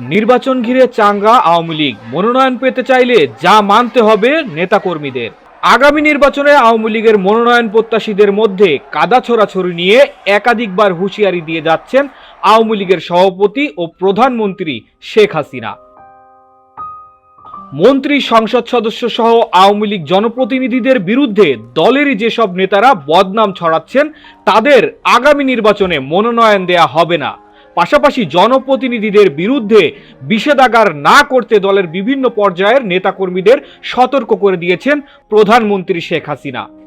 নির্বাচন ঘিরে চাঙ্গা আওয়ামী লীগ। মনোনয়ন পেতে চাইলে যা মানতে হবে নেতাকর্মীদের। আগামী নির্বাচনে আওয়ামী লীগের মনোনয়ন প্রত্যাশীদের মধ্যে কাদা ছোড়াছড়ি নিয়ে একাধিকবার হুঁশিয়ারি দিয়ে যাচ্ছেন আওয়ামী লীগের সভাপতি ও প্রধানমন্ত্রী শেখ হাসিনা। মন্ত্রী, সংসদ সদস্য সহ আওয়ামী লীগ জনপ্রতিনিধিদের বিরুদ্ধে দলেরই যেসব নেতারা বদনাম ছড়াচ্ছেন, তাদের আগামী নির্বাচনে মনোনয়ন দেয়া হবে না। পাশাপাশি জনপ্রতিনিধিদের বিরুদ্ধে বিষেধাগার না করতে দলের বিভিন্ন পর্যায়ের নেতাকর্মীদের সতর্ক করে দিয়েছেন প্রধানমন্ত্রী শেখ হাসিনা।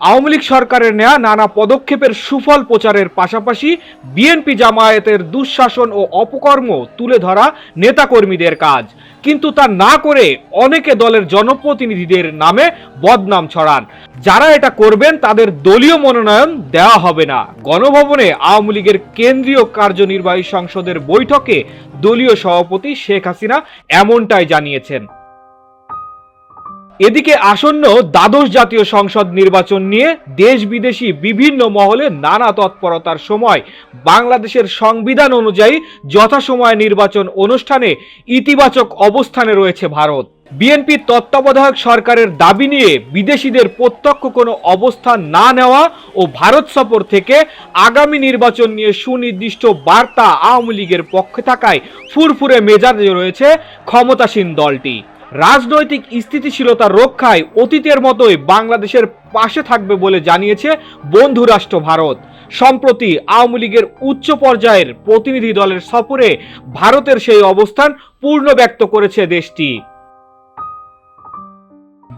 আওয়ামী লীগ সরকারের নেয়া নানা পদক্ষেপের সুফল প্রচারের পাশাপাশি বিএনপি জামায়াতের দুঃশাসন ও অপকর্ম তুলে ধরা নেতাকর্মীদের কাজ। কিন্তু তা না করে অনেকে দলের জনপ্রতিনিধিদের নামে বদনাম ছড়ান। যারা এটা করবেন, তাদের দলীয় মনোনয়ন দেওয়া হবে না। গণভবনে আওয়ামী লীগের কেন্দ্রীয় কার্যনির্বাহী সংসদের বৈঠকে দলীয় সভাপতি শেখ হাসিনা এমনটাই জানিয়েছেন। এদিকে আসন্ন দ্বাদশ জাতীয় সংসদ নির্বাচন নিয়ে দেশ বিদেশি বিভিন্ন মহলে নানা তৎপরতার সময় বাংলাদেশের সংবিধান অনুযায়ী যথাসময়ে নির্বাচন অনুষ্ঠানে ইতিবাচক অবস্থানে রয়েছে ভারত। বিএনপির তত্ত্বাবধায়ক সরকারের দাবি নিয়ে বিদেশিদের প্রত্যক্ষ কোনো অবস্থান না নেওয়া ও ভারত সফর থেকে আগামী নির্বাচন নিয়ে সুনির্দিষ্ট বার্তা আওয়ামী লীগের পক্ষে থাকায় ফুরফুরে মেজাজে রয়েছে ক্ষমতাসীন দলটি। রাজনৈতিক স্থিতিশীলতা রক্ষায় অতীতের মতোই বাংলাদেশের পাশে থাকবে বলে জানিয়েছে বন্ধুরাষ্ট্র ভারত। সম্প্রতি আওয়ামী লীগের উচ্চ পর্যায়ের প্রতিনিধি দলের সফরে ভারতের সেই অবস্থান পূর্ণ ব্যক্ত করেছে দেশটি।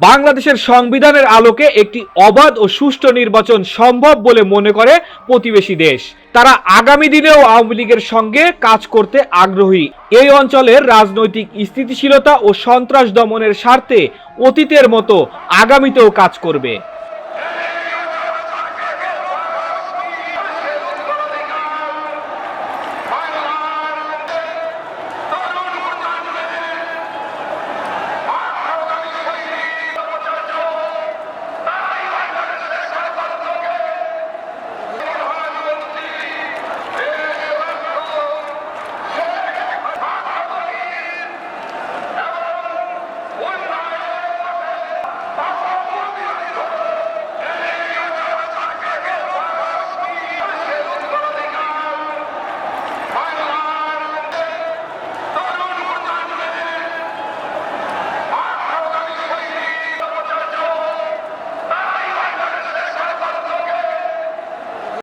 বাংলাদেশের সংবিধানের আলোকে একটি অবাধ ও সুষ্ঠু নির্বাচন সম্ভব বলে মনে করে প্রতিবেশী দেশ। তারা আগামী দিনেও আওয়ামী লীগের সঙ্গে কাজ করতে আগ্রহী। এই অঞ্চলের রাজনৈতিক স্থিতিশীলতা ও সন্ত্রাস দমনের স্বার্থে অতীতের মতো আগামীতেও কাজ করবে।